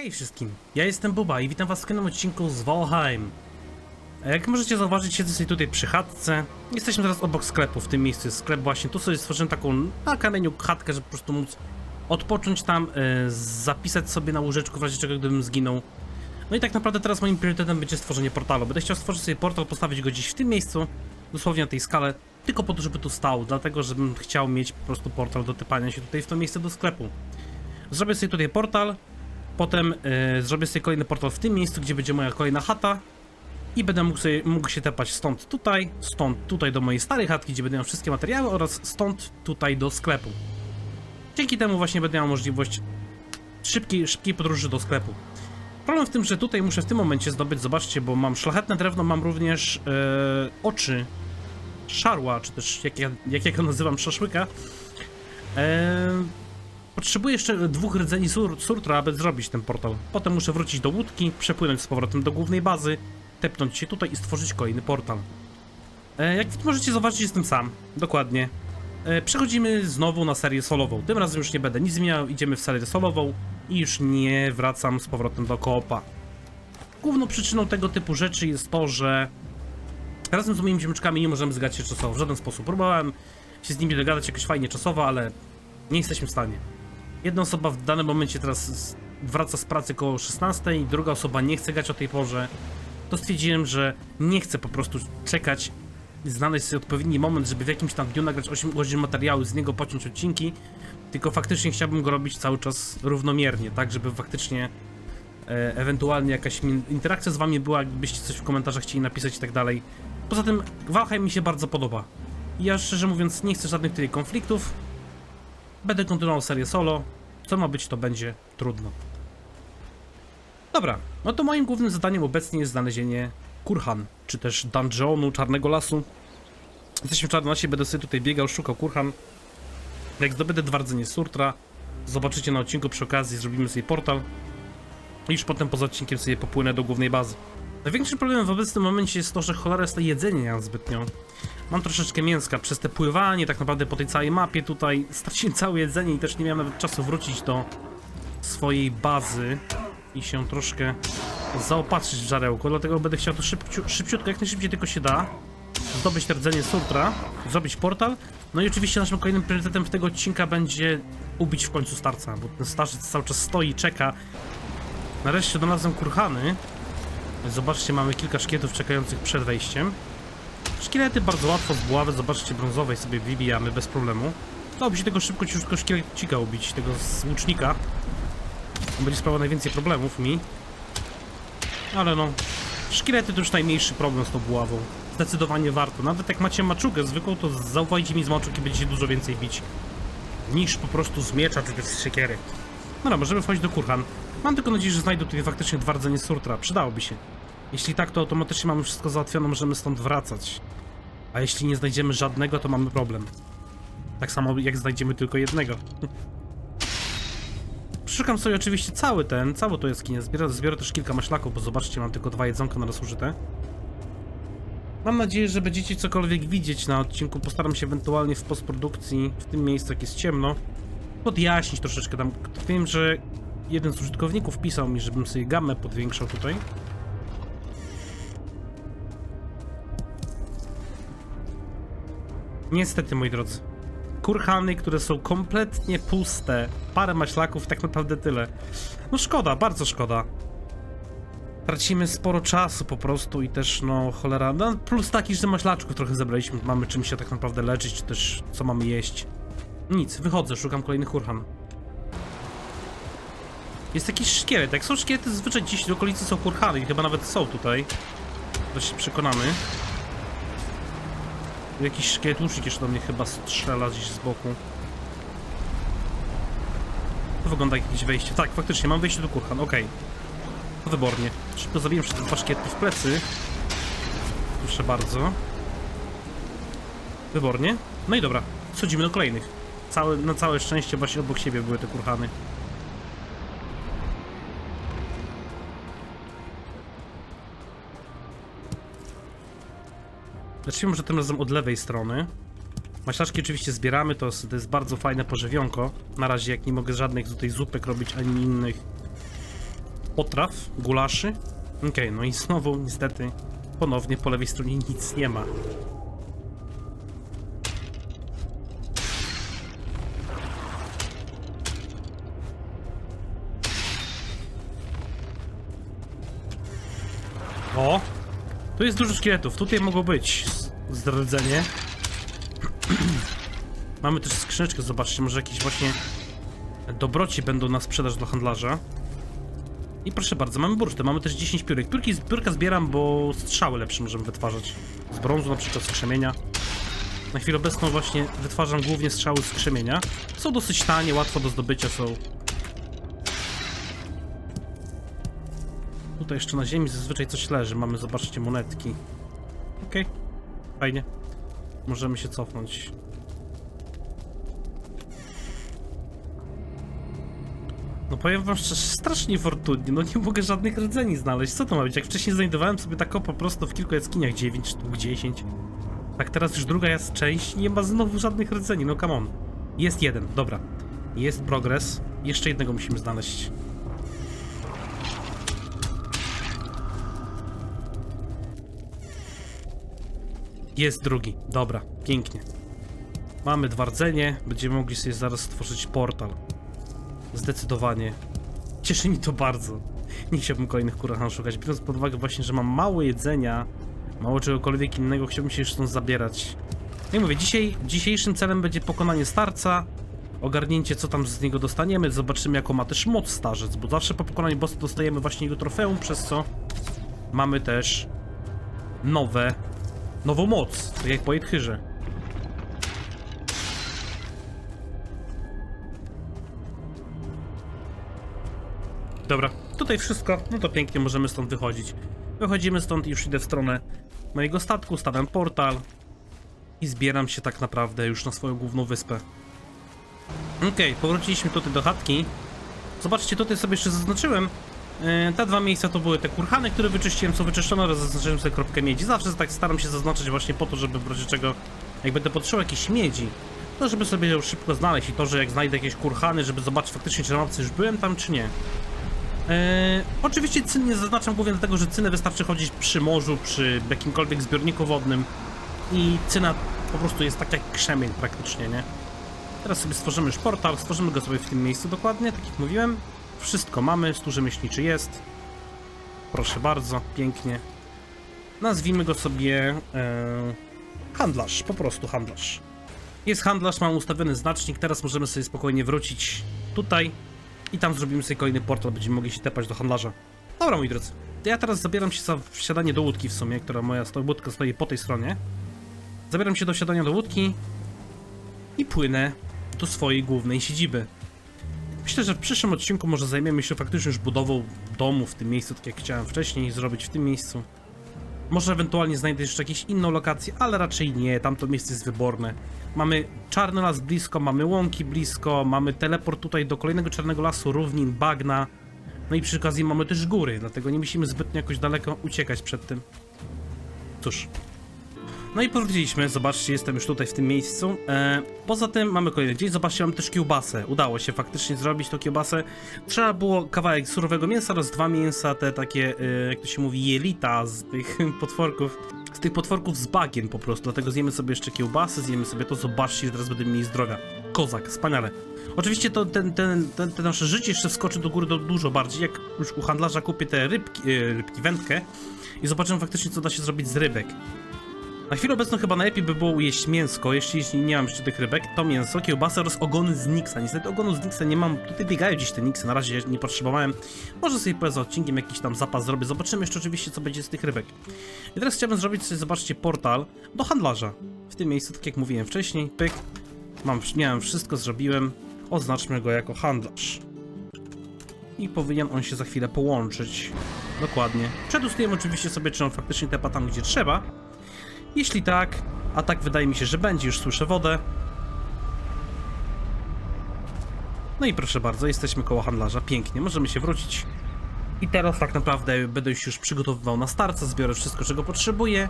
Hej wszystkim, ja jestem Buba i witam was w kolejnym odcinku z Valheim. Jak możecie zauważyć, siedzę tutaj przy chatce. Jesteśmy teraz obok sklepu, w tym miejscu jest sklep właśnie. Tu sobie stworzyłem taką na kamieniu chatkę, żeby po prostu móc odpocząć tam, e, zapisać sobie na łóżeczku w razie czego gdybym zginął. No i tak naprawdę teraz moim priorytetem będzie stworzenie portalu. Będę chciał stworzyć sobie portal, postawić go gdzieś w tym miejscu, dosłownie na tej skale, tylko po to, żeby tu stał, dlatego żebym chciał mieć po prostu portal do typania się tutaj w to miejsce do sklepu. Zrobię sobie tutaj portal, Potem y, zrobię sobie kolejny portal w tym miejscu, gdzie będzie moja kolejna chata. I będę mógł, sobie, mógł się tepać stąd tutaj, stąd tutaj do mojej starej chatki, gdzie będę miał wszystkie materiały oraz stąd tutaj do sklepu. Dzięki temu właśnie będę miał możliwość szybkiej, szybkiej podróży do sklepu. Problem w tym, że tutaj muszę w tym momencie zdobyć, zobaczcie, bo mam szlachetne drewno, mam również e, oczy szarła, czy też jak ja, jak ja nazywam, szaszłyka. E, Potrzebuję jeszcze dwóch rdzeni sur surtra, aby zrobić ten portal. Potem muszę wrócić do łódki, przepłynąć z powrotem do głównej bazy, tepnąć się tutaj i stworzyć kolejny portal. E, jak możecie zobaczyć, jestem sam. Dokładnie. E, przechodzimy znowu na serię solową. Tym razem już nie będę nic zmieniał, idziemy w serię solową i już nie wracam z powrotem do koopa. Główną przyczyną tego typu rzeczy jest to, że razem z moimi ziomeczkami nie możemy zgadzać się czasowo w żaden sposób. Próbowałem się z nimi dogadać jakoś fajnie czasowo, ale nie jesteśmy w stanie. Jedna osoba w danym momencie teraz wraca z pracy koło 16, druga osoba nie chce grać o tej porze. To stwierdziłem, że nie chcę po prostu czekać znaleźć sobie odpowiedni moment, żeby w jakimś tam dniu nagrać 8 godzin materiału z niego pociąć odcinki, tylko faktycznie chciałbym go robić cały czas równomiernie, tak żeby faktycznie e, ewentualnie jakaś interakcja z wami była, jakbyście coś w komentarzach chcieli napisać i tak dalej. Poza tym Valheim mi się bardzo podoba. Ja szczerze mówiąc nie chcę żadnych tutaj konfliktów, Będę kontynuował serię solo. Co ma być, to będzie trudno. Dobra, no to moim głównym zadaniem obecnie jest znalezienie Kurhan, czy też dungeonu Czarnego Lasu. Jesteśmy w Czarnosie, będę sobie tutaj biegał, szukał Kurhan. Jak zdobędę dwa rdzenie Surtra, zobaczycie na odcinku przy okazji, zrobimy sobie portal. I już potem poza odcinkiem sobie popłynę do głównej bazy. Największym problemem w obecnym momencie jest to, że cholera jest to jedzenie zbytnio. Mam troszeczkę mięska przez te pływanie, tak naprawdę po tej całej mapie tutaj straciłem całe jedzenie i też nie miałem nawet czasu wrócić do swojej bazy i się troszkę zaopatrzyć w żarełko, dlatego będę chciał to szybciu, szybciutko, jak najszybciej tylko się da, zdobyć te rdzenie Surtra, zrobić portal, no i oczywiście naszym kolejnym priorytetem w tego odcinka będzie ubić w końcu starca, bo ten starzec cały czas stoi czeka. Nareszcie donalazłem kurhany. Zobaczcie, mamy kilka szkietów czekających przed wejściem. Szkielety bardzo łatwo z buławy, zobaczcie, brązowej sobie wybijamy bez problemu. Dałoby się tego szybko ciężko szkielecika ubić, tego z łucznika. To będzie sprawa najwięcej problemów mi. Ale no, szkielety to już najmniejszy problem z tą buławą. Zdecydowanie warto. Nawet jak macie maczugę zwykłą, to zaufajcie mi z maczug i będziecie dużo więcej bić. Niż po prostu z miecza czy też z siekiery. Dobra, możemy wchodzić do kurhan. Mam tylko nadzieję, że znajdę tutaj faktycznie dwa rdzenie surtra. Przydałoby się. Jeśli tak, to automatycznie mamy wszystko załatwione, możemy stąd wracać. A jeśli nie znajdziemy żadnego, to mamy problem. Tak samo jak znajdziemy tylko jednego. Przeszukam sobie oczywiście cały ten, całą tą jaskinię. Zbiorę, zbiorę też kilka maślaków, bo zobaczcie, mam tylko dwa jedzonka na raz użyte. Mam nadzieję, że będziecie cokolwiek widzieć na odcinku. Postaram się ewentualnie w postprodukcji, w tym miejscu, jak jest ciemno, podjaśnić troszeczkę tam. Wiem, że jeden z użytkowników pisał mi, żebym sobie gamę podwiększał tutaj. Niestety, moi drodzy. Kurhany, które są kompletnie puste. Parę maślaków, tak naprawdę tyle. No szkoda, bardzo szkoda. Tracimy sporo czasu po prostu i też, no cholera. No, plus taki, że maślaczków trochę zebraliśmy. Mamy czym się tak naprawdę leczyć, czy też co mamy jeść. Nic, wychodzę, szukam kolejnych kurhan. Jest jakiś szkielet. Jak są szkielety, zazwyczaj gdzieś w okolicy są kurhany chyba nawet są tutaj. Dość przekonany. Jakiś szkielet łucznik jeszcze do mnie chyba strzela gdzieś z boku. To wygląda jak jakieś wejście. Tak, faktycznie, mam wejście do kurhan, okej. To wybornie. Szybko zabiję przez te dwa w plecy. Proszę bardzo. Wybornie. No i dobra, schodzimy do kolejnych. Całe, na całe szczęście właśnie obok siebie były te kurhany. Zacznijmy może tym razem od lewej strony. Maślaczki oczywiście zbieramy, to jest, to jest bardzo fajne pożywionko. Na razie jak nie mogę żadnych tutaj zupek robić, ani innych potraw, gulaszy. Okej, no i znowu niestety ponownie po lewej stronie nic nie ma. O! Tu jest dużo szkieletów, tutaj mogło być zdradzenie. Mamy też skrzyneczkę, zobaczcie, może jakieś właśnie dobroci będą na sprzedaż dla handlarza. I proszę bardzo, mamy bursztę, mamy też 10 piórek. Piórki, piórka zbieram, bo strzały lepsze możemy wytwarzać. Z brązu, na przykład z krzemienia. Na chwilę obecną właśnie wytwarzam głównie strzały z krzemienia. Są dosyć tanie, łatwo do zdobycia są. Tutaj jeszcze na ziemi zazwyczaj coś leży. Mamy, zobaczcie, monetki. Okej, fajnie. Możemy się cofnąć. No powiem wam szczerze, strasznie fortunnie, no nie mogę żadnych rdzeni znaleźć. Co to ma być? Jak wcześniej znajdowałem sobie tak o po prostu w kilku jaskiniach 9 sztuk, 10. Tak teraz już druga jest część nie ma znowu żadnych rdzeni, no come on. Jest jeden, dobra. Jest progres. Jeszcze jednego musimy znaleźć. Jest drugi, dobra, pięknie. Mamy dwa rdzenie, będziemy mogli sobie zaraz stworzyć portal. Zdecydowanie. Cieszy mi to bardzo. Nie chciałbym kolejnych kurahan szukać, biorąc pod uwagę właśnie, że mam mało jedzenia, mało czegokolwiek innego, chciałbym się już stąd zabierać. Jak mówię, dzisiaj, dzisiejszym celem będzie pokonanie starca, ogarnięcie co tam z niego dostaniemy, zobaczymy jaką ma też moc starzec, bo zawsze po pokonaniu bossa dostajemy właśnie jego trofeum, przez co mamy też nowe, nową moc, tak jak po. Dobra, tutaj wszystko, no to pięknie możemy stąd wychodzić. Wychodzimy stąd i już idę w stronę mojego statku, stawiam portal i zbieram się tak naprawdę już na swoją główną wyspę. Okej, powróciliśmy tutaj do chatki. Zobaczcie, tutaj sobie jeszcze zaznaczyłem. E, Te dwa miejsca to były te kurhany, które wyczyściłem, są wyczyszczone oraz zaznaczyłem sobie kropkę miedzi. Zawsze tak staram się zaznaczyć właśnie po to, żeby w razie czego, jak będę potrzebował jakiejś miedzi, to żeby sobie ją szybko znaleźć i to, że jak znajdę jakieś kurhany, żeby zobaczyć faktycznie, czy na mapce już byłem tam, czy nie. Eee, oczywiście cyn nie zaznaczam głównie dlatego, że cynę wystarczy chodzić przy morzu, przy jakimkolwiek zbiorniku wodnym i cyna po prostu jest tak jak krzemień praktycznie, nie? Teraz sobie stworzymy już portal, stworzymy go sobie w tym miejscu dokładnie, tak jak mówiłem. Wszystko mamy, stół rzemieślniczy jest. Proszę bardzo, pięknie. Nazwijmy go sobie e, handlarz, po prostu handlarz. Jest handlarz, mam ustawiony znacznik, teraz możemy sobie spokojnie wrócić tutaj i tam zrobimy sobie kolejny portal, będziemy mogli się tepać do handlarza. Dobra, moi drodzy. Ja teraz zabieram się za wsiadanie do łódki w sumie, która moja łódka stoi po tej stronie. Zabieram się do wsiadania do łódki i płynę do swojej głównej siedziby. Myślę, że w przyszłym odcinku może zajmiemy się faktycznie już budową domu w tym miejscu, tak jak chciałem wcześniej zrobić w tym miejscu. Może ewentualnie znajdę jeszcze jakieś inną lokację, ale raczej nie, tamto miejsce jest wyborne. Mamy czarny las blisko, mamy łąki blisko, mamy teleport tutaj do kolejnego czarnego lasu, równin, bagna. No i przy okazji mamy też góry, dlatego nie musimy zbytnio jakoś daleko uciekać przed tym. Cóż. No i powróciliśmy, zobaczcie, jestem już tutaj w tym miejscu. E, poza tym mamy kolejny dzień, zobaczcie, mam też kiełbasę. Udało się faktycznie zrobić tą kiełbasę. Trzeba było kawałek surowego mięsa oraz dwa mięsa, te takie, e, jak to się mówi, jelita z tych potworków. Z tych potworków z bagien po prostu, dlatego zjemy sobie jeszcze kiełbasę, zjemy sobie to, zobaczcie, teraz będziemy mieli zdrowia. Kozak, wspaniale. Oczywiście to ten, ten, ten, te nasze życie jeszcze skoczy do góry do dużo bardziej, jak już u handlarza kupię te rybki, e, rybki wędkę i zobaczymy faktycznie co da się zrobić z rybek. Na chwilę obecną chyba najlepiej by było jeść mięsko, jeśli, nie mam jeszcze tych rybek, to mięso, kiełbasę oraz ogony z Nixa. Niestety ogonu z Nixa nie mam, tutaj biegają gdzieś te Nixy, na razie nie potrzebowałem. Może sobie poza odcinkiem jakiś tam zapas zrobię, zobaczymy jeszcze oczywiście co będzie z tych rybek. I teraz chciałbym zrobić sobie, zobaczcie, portal do handlarza. W tym miejscu, tak jak mówiłem wcześniej, pyk, mam, miałem wszystko, zrobiłem, oznaczmy go jako handlarz. I powinien on się za chwilę połączyć. Dokładnie. Przedustujemy oczywiście sobie, czy on faktycznie tepa tam, gdzie trzeba. Jeśli tak, a tak wydaje mi się, że będzie, już słyszę wodę. No i proszę bardzo, jesteśmy koło handlarza, pięknie, możemy się wrócić. I teraz tak naprawdę będę się już przygotowywał na starca, zbiorę wszystko, czego potrzebuję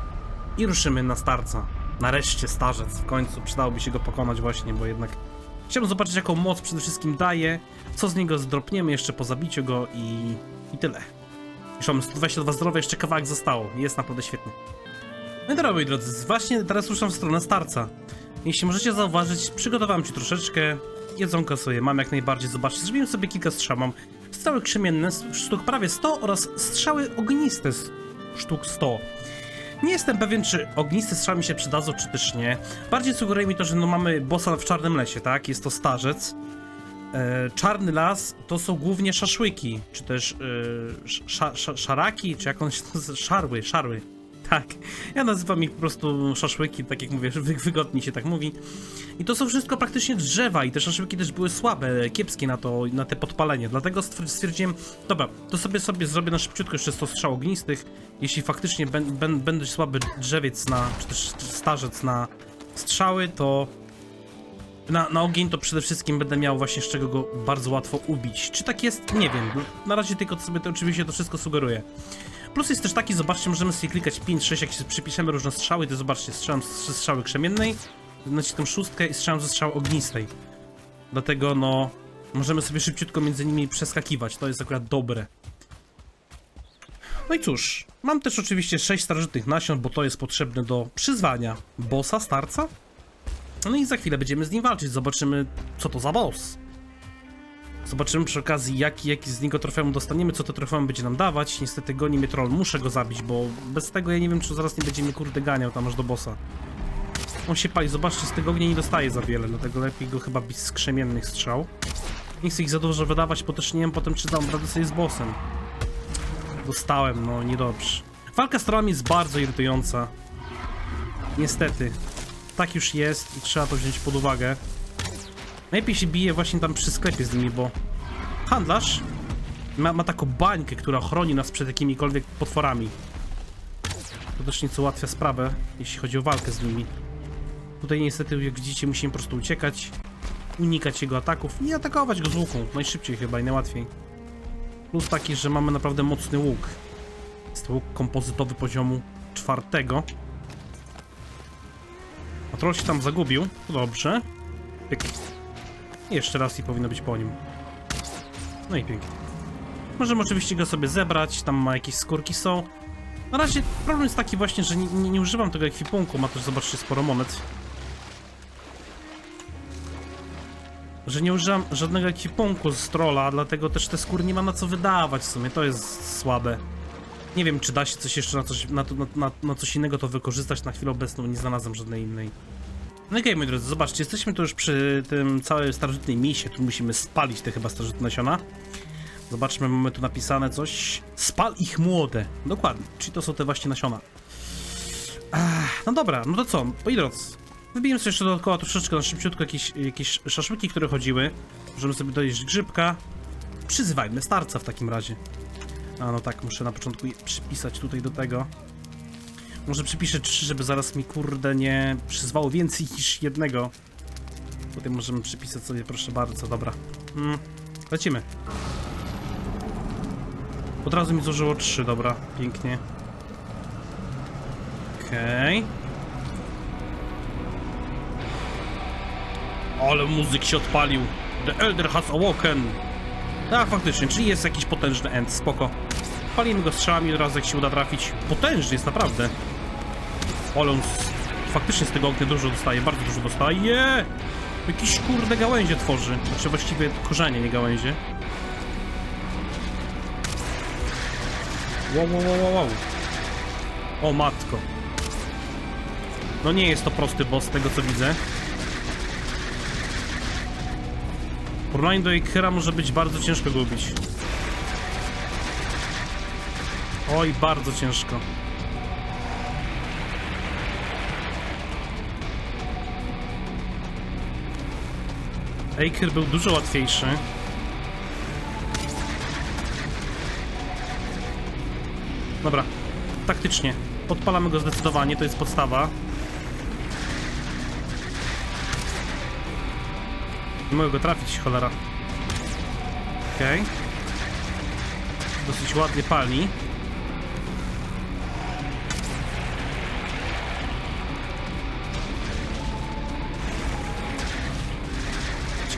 i ruszymy na starca. Nareszcie starzec, w końcu przydałoby się go pokonać właśnie, bo jednak chciałbym zobaczyć jaką moc przede wszystkim daje, co z niego zdropniemy jeszcze po zabiciu go i I tyle. Już mamy 122 zdrowia, jeszcze kawałek zostało. Jest naprawdę świetnie. No dobra, moi drodzy, właśnie teraz ruszam w stronę starca. Jeśli możecie zauważyć, przygotowałem ci troszeczkę. Jedzonka sobie mam jak najbardziej, zobaczcie. Zrobiłem sobie kilka strzał. Mam strzały krzemienne, sztuk prawie 100 oraz strzały ogniste, sztuk 100. Nie jestem pewien, czy ogniste strzały mi się przydadzą, czy też nie. Bardziej sugeruje mi to, że no mamy bossa w czarnym lesie, tak? Jest to starzec. E, czarny las to są głównie szaszłyki, czy też e, sza, sza, szaraki, czy jak się? Szarły, szarły. Tak, ja nazywam ich po prostu szaszłyki, tak jak mówię, wy, wygodnie się tak mówi. I to są wszystko praktycznie drzewa i te szaszłyki też były słabe, kiepskie na to, na te podpalenie. Dlatego stwier- stwierdziłem, dobra, to sobie sobie zrobię na szybciutko jeszcze 100 strzał ognistych. Jeśli faktycznie będę słaby drzewiec na, czy też starzec na strzały, to na, na ogień to przede wszystkim będę miał właśnie z czego go bardzo łatwo ubić. Czy tak jest? Nie wiem. Na razie tylko sobie to oczywiście to wszystko sugeruję. Plus jest też taki, zobaczcie, możemy sobie klikać 5, 6, jak się przypiszemy różne strzały, to zobaczcie, strzelam ze strzały krzemiennej, naciskam szóstkę i strzelam ze strzały ognistej. Dlatego no, możemy sobie szybciutko między nimi przeskakiwać, to jest akurat dobre. No i cóż, mam też oczywiście 6 starożytnych nasion, bo to jest potrzebne do przyzwania bossa, starca. No i za chwilę będziemy z nim walczyć, zobaczymy co to za boss. Zobaczymy przy okazji jaki, jaki z niego trofeum dostaniemy, co to trofeum będzie nam dawać. Niestety goni mnie troll, muszę go zabić, bo bez tego ja nie wiem czy zaraz nie będzie mnie kurde ganiał tam aż do bossa. On się pali, zobaczcie, z tego ognia nie dostaje za wiele, dlatego lepiej go chyba bić z krzemiennych strzał. Nie chcę ich za dużo wydawać, bo też nie wiem potem czy dam radę sobie z bossem. Dostałem, no niedobrze. Walka z trollami jest bardzo irytująca. Niestety. Tak już jest i trzeba to wziąć pod uwagę. Najlepiej się bije właśnie tam przy sklepie z nimi, bo handlarz ma, ma taką bańkę, która chroni nas przed jakimikolwiek potworami. To też nieco ułatwia sprawę, jeśli chodzi o walkę z nimi. Tutaj niestety, jak widzicie, musimy po prostu uciekać, unikać jego ataków i atakować go z łuku. Najszybciej chyba i najłatwiej. Plus taki, że mamy naprawdę mocny łuk. Jest to łuk kompozytowy poziomu czwartego. A troll się tam zagubił. To dobrze. Jeszcze raz i powinno być po nim. No i pięknie. Możemy oczywiście go sobie zebrać, tam ma jakieś skórki są. Na razie problem jest taki właśnie, że nie, nie, nie używam tego ekwipunku, ma też zobaczcie sporo monet. Że nie używam żadnego ekwipunku z trolla, dlatego też te skóry nie ma na co wydawać w sumie, to jest słabe. Nie wiem, czy da się coś jeszcze na coś, na, na, na, na coś innego to wykorzystać, na chwilę obecną nie znalazłem żadnej innej. No okej, moi drodzy, zobaczcie, jesteśmy tu już przy tym całej starożytnej misie, tu musimy spalić te chyba starożytne nasiona. Zobaczmy, mamy tu napisane coś. Spal ich młode. Dokładnie, czyli to są te właśnie nasiona. No dobra, no to co, moi drodzy. Wybijemy sobie jeszcze dookoła troszeczkę na szybciutko jakieś, jakieś szaszłyki, które chodziły. Możemy sobie dojeść grzybka. Przyzywajmy starca w takim razie. A no tak, muszę na początku je przypisać tutaj do tego. Może przypiszę trzy, żeby zaraz mi kurde nie przyzwało więcej niż jednego. Tutaj możemy przypisać sobie, proszę bardzo, dobra. Mm, lecimy. Od razu mi zużyło trzy, dobra, pięknie. Okej. Ale muzyk się odpalił. The Elder has awoken. Tak, faktycznie, czyli jest jakiś potężny end, spoko. Palimy go strzałami od razu, jak się uda trafić. Potężny jest naprawdę. Ale on faktycznie z tego ognia dużo dostaje, bardzo dużo dostaje. Jakiś kurde gałęzie tworzy. Znaczy właściwie korzenie, nie gałęzie. Wow, wow, wow, wow. O matko. No nie jest to prosty boss, z tego co widzę. W porównaniu do Ikera może być bardzo ciężko go ubić. Oj, bardzo ciężko. Aker był dużo łatwiejszy. Dobra, taktycznie. Podpalamy go zdecydowanie, to jest podstawa. Nie mogę go trafić, cholera. Okej. Dosyć ładnie pali.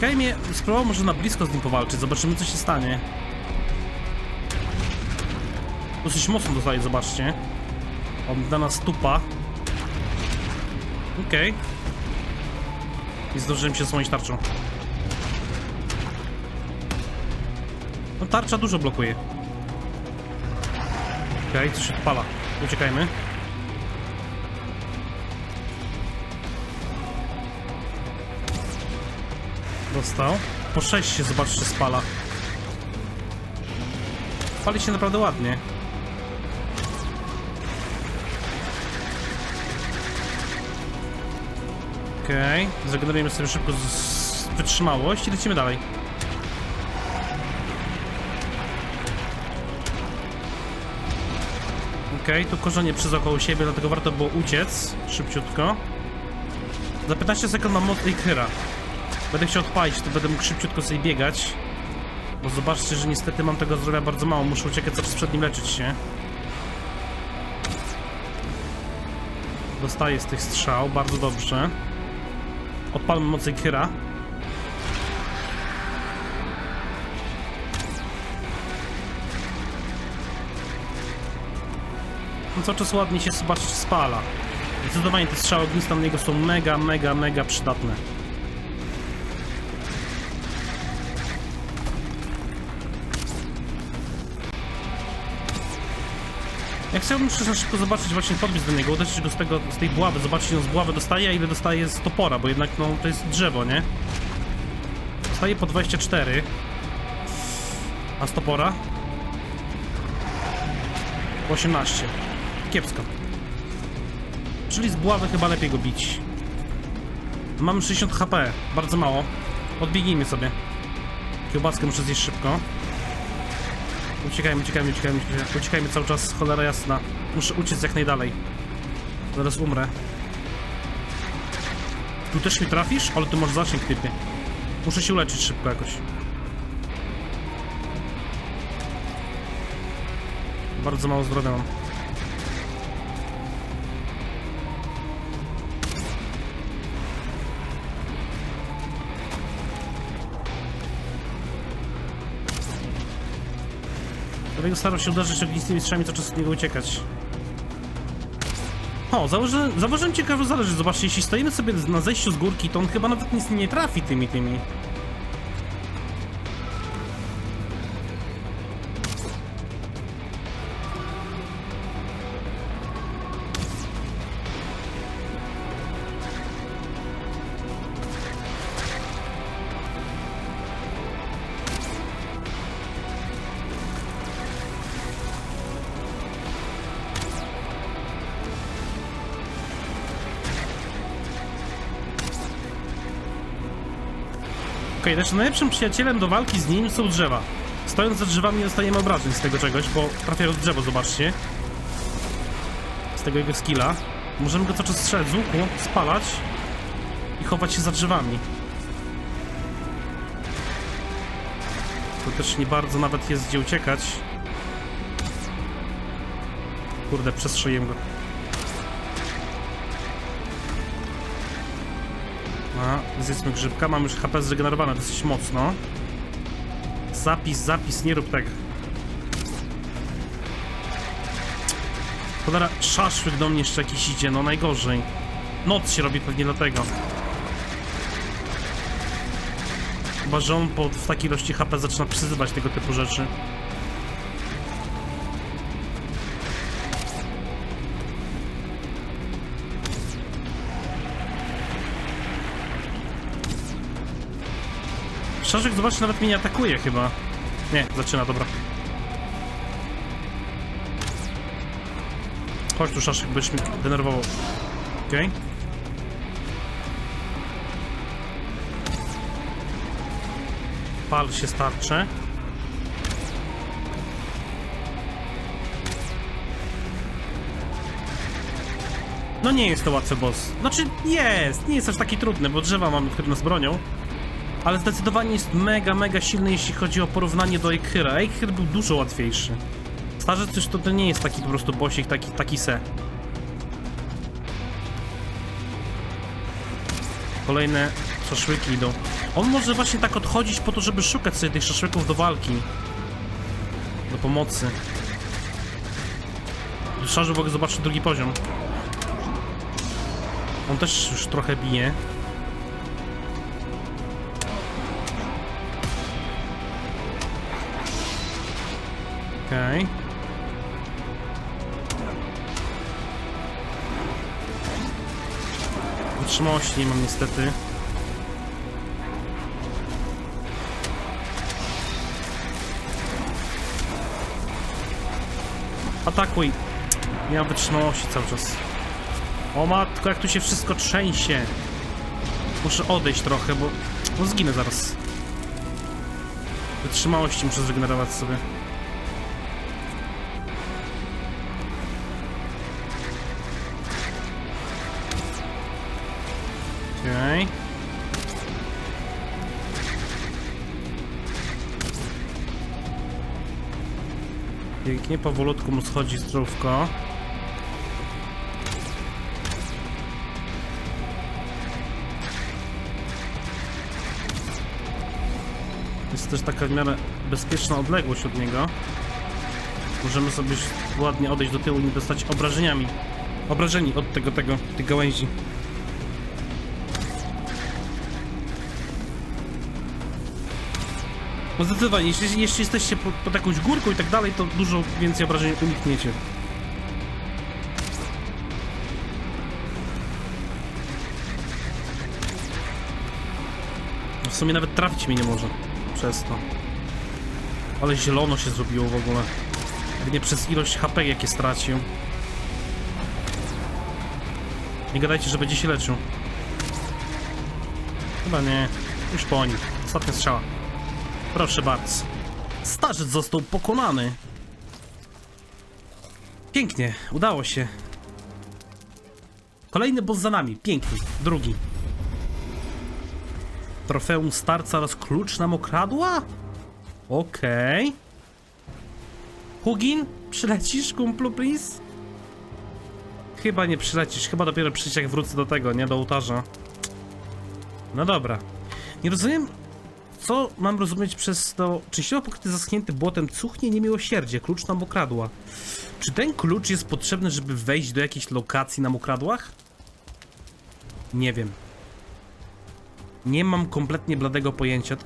Mnie, spróbował może na blisko z nim powalczyć, zobaczymy co się stanie. Dosyć mocno dostaje, zobaczcie. On da nas tupa. Okej. I zdążyłem się zasłonić tarczą. No tarcza dużo blokuje. Okej, coś odpala. Uciekajmy. Dostał. Po 6 się zobaczcie spala. Pali się naprawdę ładnie. Okej, okay. zagenerujemy sobie szybko wytrzymałość i lecimy dalej. Okej, tu korzenie przez około siebie, dlatego warto było uciec szybciutko. Za 15 sekund mam moc Ikhyra. Będę chciał odpalić, to będę mógł szybciutko sobie biegać. Bo zobaczcie, że niestety mam tego zdrowia bardzo mało, muszę uciekać czas przed nim leczyć się. Dostaję z tych strzał, bardzo dobrze. Odpalmy moc Ikhyra. No cały czas ładnie się, zobaczcie, spala. Zdecydowanie te strzały ogniste na niego są mega, mega, mega przydatne. Ja chciałbym jeszcze szybko zobaczyć, właśnie podbiec do niego, uderzyć go z, tego, z tej buławy, zobaczyć, ile z buławy dostaje, a ile dostaje z topora, bo jednak, no, to jest drzewo, nie? Dostaje po 24. A z topora? 18. Kiepsko. Czyli z buławy chyba lepiej go bić. Mamy 60 HP, bardzo mało. Odbiegnijmy sobie. Kiełbaskę muszę zjeść szybko. Uciekajmy, uciekajmy, uciekajmy, uciekajmy, cały czas, cholera jasna. Muszę uciec jak najdalej. Zaraz umrę. Tu też mi trafisz? Ale ty masz zasięg, typie. Muszę się uleczyć szybko jakoś. Bardzo mało zdrowia mam. Dlatego staram się uderzyć ognistymi strzałami, co czas od niego uciekać. O, założę, zauważyłem ciekawą zależy. Zobaczcie, jeśli stoimy sobie na zejściu z górki, to on chyba nawet nic nie trafi tymi, tymi. Okej, okay, znaczy najlepszym przyjacielem do walki z nim są drzewa. Stojąc za drzewami nie dostajemy obrażeń z tego czegoś, bo trafiają w drzewo, zobaczcie. Z tego jego skilla. Możemy go cały czas strzelać z łuku, spalać i chować się za drzewami. To też nie bardzo nawet jest gdzie uciekać. Kurde, przestrzeliłem go. A, zjedzmy grzybka, mam już HP zregenerowane dosyć mocno. Zapis, zapis, nie rób tego. Cholera, szaszłyk do mnie jeszcze jakiś idzie, no najgorzej. Noc się robi pewnie dlatego. Chyba, że on po, w takiej ilości HP zaczyna przyzywać tego typu rzeczy. Szaszek, zobaczcie, nawet mnie nie atakuje chyba. Nie, zaczyna, dobra. Chodź tu, Szaszek, byś mnie denerwował. Okej. Okay. Pal się starcze. No nie jest to łatwy boss. Znaczy jest, nie jest aż taki trudny, bo drzewa mamy, które nas bronią. Ale zdecydowanie jest mega, mega silny, jeśli chodzi o porównanie do Eikhyra. Eikhyr był dużo łatwiejszy. Starzec już to, to nie jest taki po prostu bossik, taki, taki se. Kolejne szaszłyki idą. On może właśnie tak odchodzić po to, żeby szukać sobie tych szaszłyków do walki. Do pomocy. Szarzu w ogóle zobaczyć drugi poziom. On też już trochę bije. Okej. Wytrzymałości nie mam niestety. Atakuj! Nie mam wytrzymałości cały czas. O matko, jak tu się wszystko trzęsie. Muszę odejść trochę, bo, bo zginę zaraz. Wytrzymałości muszę zregenerować sobie. Okej. Pięknie, powolutku mu schodzi zdrówko. Jest też taka w miarę bezpieczna odległość od niego. Możemy sobie ładnie odejść do tyłu i nie dostać obrażeniami. Obrażeni od tego, tego, tych gałęzi. No zdecydowanie, jeśli, jeśli jesteście pod, pod jakąś górką i tak dalej, to dużo więcej obrażeń unikniecie. W sumie nawet trafić mnie nie może przez to. Ale zielono się zrobiło w ogóle. Pewnie przez ilość HP jakie stracił. Nie gadajcie, że będzie się leczył. Chyba nie. Już po nim. Ostatnia strzała. Proszę bardzo. Starzec został pokonany. Pięknie, udało się. Kolejny boss za nami, pięknie. Drugi. Trofeum starca oraz klucz nam okradła? Okej. Hugin, przylecisz, kumplu, please? Chyba nie przylecisz, chyba dopiero przyjść jak wrócę do tego, nie do ołtarza. No dobra. Nie rozumiem, co mam rozumieć przez to częściowo pokryty zaschnięty błotem cuchnie niemiłosierdzie, klucz nam okradła. Czy ten klucz jest potrzebny, żeby wejść do jakiejś lokacji na mokradłach? Nie wiem. Nie mam kompletnie bladego pojęcia.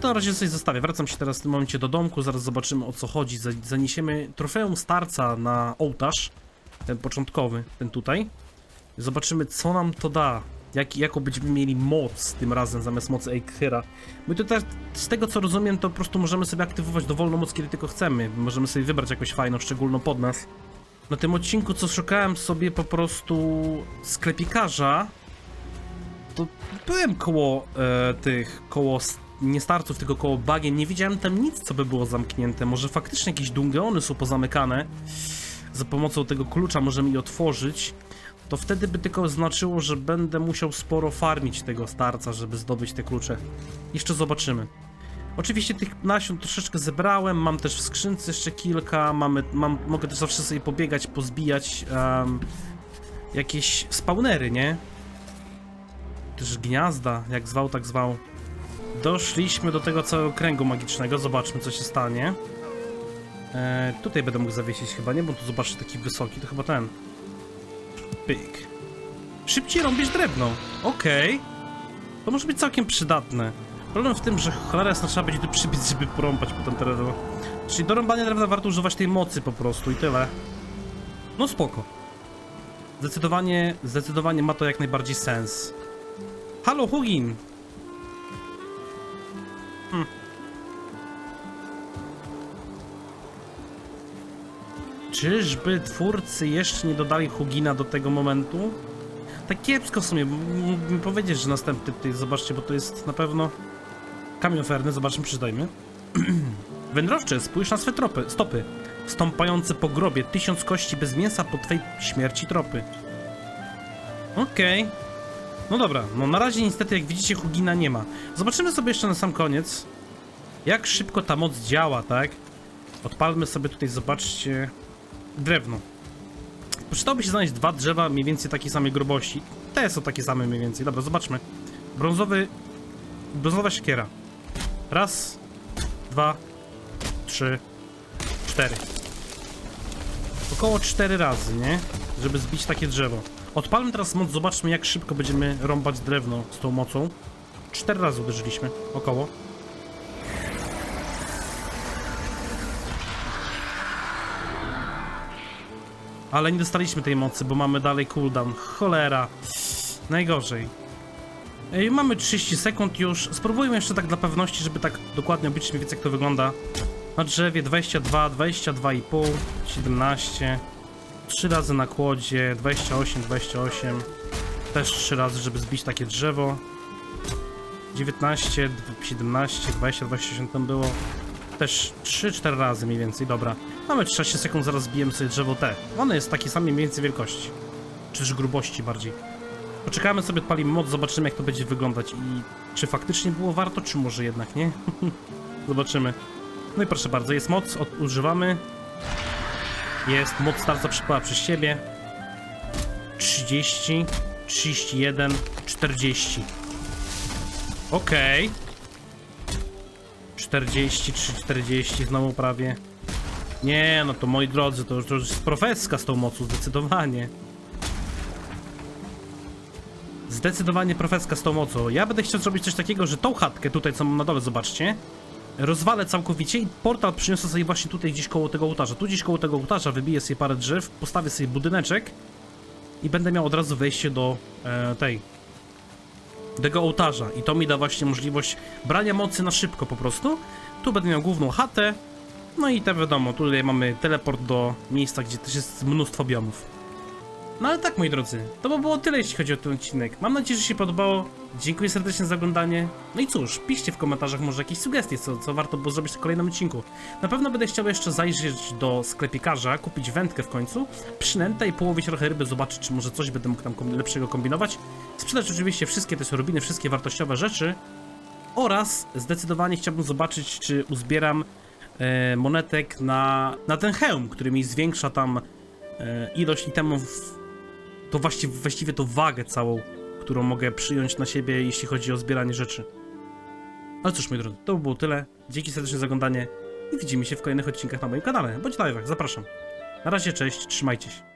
To na razie sobie zostawię. Wracam się teraz w tym momencie do domku, zaraz zobaczymy o co chodzi. Za- Zaniesiemy trofeum starca na ołtarz, ten początkowy, ten tutaj. Zobaczymy co nam to da. Jak, jaką będziemy mieli moc tym razem zamiast mocy Eikhira. My tutaj z tego co rozumiem to po prostu możemy sobie aktywować dowolną moc kiedy tylko chcemy. Możemy sobie wybrać jakąś fajną, szczególną pod nas. Na tym odcinku co szukałem sobie po prostu sklepikarza to byłem koło e, tych, koło nie starców, tylko koło bagien, nie widziałem tam nic, co by było zamknięte. Może faktycznie jakieś dungeony są pozamykane. Za pomocą tego klucza możemy je otworzyć. To wtedy by tylko znaczyło, że będę musiał sporo farmić tego starca, żeby zdobyć te klucze. Jeszcze zobaczymy. Oczywiście tych nasion troszeczkę zebrałem, mam też w skrzynce jeszcze kilka, mamy, mam, mogę też zawsze sobie pobiegać, pozbijać em, jakieś spawnery, nie? też gniazda, jak zwał, tak zwał. Doszliśmy do tego całego kręgu magicznego, zobaczmy co się stanie. E, tutaj będę mógł zawiesić chyba, nie? Bo tu zobaczcie taki wysoki, to chyba ten. Pyk. Szybciej rąbisz drewno. Okej. To może być całkiem przydatne. Problem w tym, że cholera jasna trzeba będzie tu przybiec, żeby porąbać potem te drewno. Czyli do rąbania drewna warto używać tej mocy po prostu i tyle. No spoko. Zdecydowanie, zdecydowanie ma to jak najbardziej sens. Halo, Hugin! Hm. Czyżby twórcy jeszcze nie dodali Hugina do tego momentu? Tak kiepsko w sumie, mógłbym powiedzieć, że następny tutaj, zobaczcie, bo to jest na pewno kamień oferny, zobaczmy, przeczytajmy. Wędrowcze, spójrz na swe tropy, stopy. Stąpające po grobie, tysiąc kości bez mięsa po twej śmierci tropy. Okej. No dobra, no na razie niestety jak widzicie Hugina nie ma. Zobaczymy sobie jeszcze na sam koniec, jak szybko ta moc działa, tak? Odpalmy sobie tutaj, zobaczcie, drewno. Przydałoby się znaleźć dwa drzewa mniej więcej takiej samej grubości. Te są takie same mniej więcej. Dobra, zobaczmy. Brązowy, brązowa siekiera. Raz, dwa, trzy, cztery. Około 4 razy, nie? Żeby zbić takie drzewo. Odpalmy teraz moc, zobaczmy jak szybko będziemy rąbać drewno z tą mocą. 4 razy uderzyliśmy, około. Ale nie dostaliśmy tej mocy, bo mamy dalej cooldown. Cholera. Najgorzej. Ej, mamy 30 sekund już. Spróbujmy jeszcze tak dla pewności, żeby tak dokładnie obliczyć mniej więcej jak to wygląda. Na drzewie 22, 22,5, 17. 3 razy na kłodzie, 28, 28. Też 3 razy, żeby zbić takie drzewo. 19, 17, 20, 28 tam było. Też 3-4 razy mniej więcej, dobra. Mamy 13 sekund, zaraz zbijemy sobie drzewo T. Ono jest takiej samej mniej więcej wielkości. Czy też grubości bardziej. Poczekamy sobie, odpalimy moc, zobaczymy jak to będzie wyglądać i czy faktycznie było warto, czy może jednak nie. zobaczymy. No i proszę bardzo, jest moc, od, używamy. Jest, moc starca przypała przez siebie. 30, 31, 40. Okej. 43, 40 znowu prawie. Nie, no to moi drodzy, to już, to już jest profeska z tą mocą, zdecydowanie. Zdecydowanie profeska z tą mocą. Ja będę chciał zrobić coś takiego, że tą chatkę tutaj, co mam na dole, zobaczcie, rozwalę całkowicie i portal przyniosę sobie właśnie tutaj gdzieś koło tego ołtarza. Tu gdzieś koło tego ołtarza wybiję sobie parę drzew, postawię sobie budyneczek i będę miał od razu wejście do e, tej tego ołtarza i to mi da właśnie możliwość brania mocy na szybko po prostu. Tu będę miał główną chatę, no i te wiadomo, tutaj mamy teleport do miejsca, gdzie też jest mnóstwo biomów. No ale tak moi drodzy, to by było tyle jeśli chodzi o ten odcinek. Mam nadzieję, że się podobało. Dziękuję serdecznie za oglądanie. No i cóż, piszcie w komentarzach może jakieś sugestie, co, co warto było zrobić w kolejnym odcinku. Na pewno będę chciał jeszcze zajrzeć do sklepikarza, kupić wędkę w końcu, przynętę i połowić trochę ryby, zobaczyć czy może coś będę mógł tam lepszego kombinować. Sprzedać oczywiście wszystkie te robiny, wszystkie wartościowe rzeczy. Oraz zdecydowanie chciałbym zobaczyć, czy uzbieram monetek na, na ten hełm, który mi zwiększa tam e, ilość itemów, to właściwie, właściwie to wagę całą, którą mogę przyjąć na siebie, jeśli chodzi o zbieranie rzeczy. Ale cóż, moi drodzy, to by było tyle. Dzięki serdecznie za oglądanie i widzimy się w kolejnych odcinkach na moim kanale, bądź live'ach, zapraszam. Na razie, cześć, trzymajcie się.